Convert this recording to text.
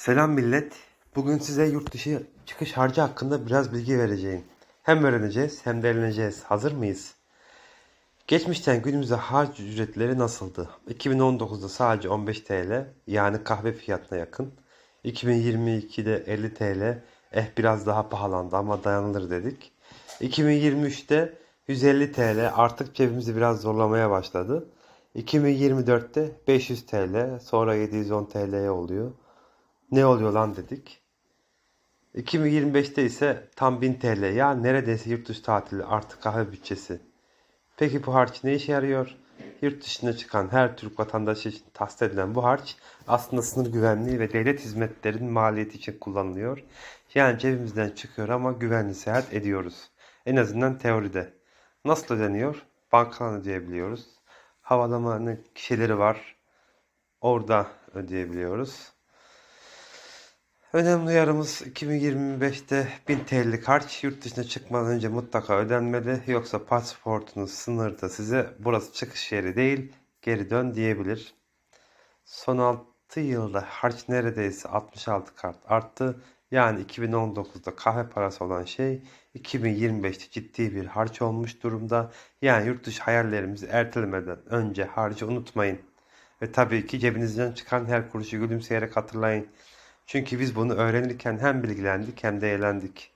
Selam millet. Bugün size yurt dışı çıkış harcı hakkında biraz bilgi vereceğim. Hem öğreneceğiz hem de eğleneceğiz. Hazır mıyız? Geçmişten günümüze harç ücretleri nasıldı? 2019'da sadece 15 TL yani kahve fiyatına yakın. 2022'de 50 TL eh biraz daha pahalandı ama dayanılır dedik. 2023'te 150 TL artık cebimizi biraz zorlamaya başladı. 2024'te 500 TL sonra 710 TL'ye oluyor. Ne oluyor lan dedik. 2025'te ise tam 1000 TL ya neredeyse yurt dışı tatili artı kahve bütçesi. Peki bu harç ne işe yarıyor? Yurt dışına çıkan her Türk vatandaşı için tahsis edilen bu harç aslında sınır güvenliği ve devlet hizmetlerinin maliyeti için kullanılıyor. Yani cebimizden çıkıyor ama güvenli seyahat ediyoruz. En azından teoride. Nasıl ödeniyor? Bankadan ödeyebiliyoruz. Havalimanı kişileri var. Orada ödeyebiliyoruz. Önemli uyarımız 2025'te 1000 TL'lik harç yurt dışına çıkmadan önce mutlaka ödenmeli. Yoksa pasaportunuz sınırda size burası çıkış yeri değil geri dön diyebilir. Son 6 yılda harç neredeyse 66 kart arttı. Yani 2019'da kahve parası olan şey 2025'te ciddi bir harç olmuş durumda. Yani yurt dışı hayallerimizi ertelemeden önce harcı unutmayın. Ve tabii ki cebinizden çıkan her kuruşu gülümseyerek hatırlayın. Çünkü biz bunu öğrenirken hem bilgilendik hem de eğlendik.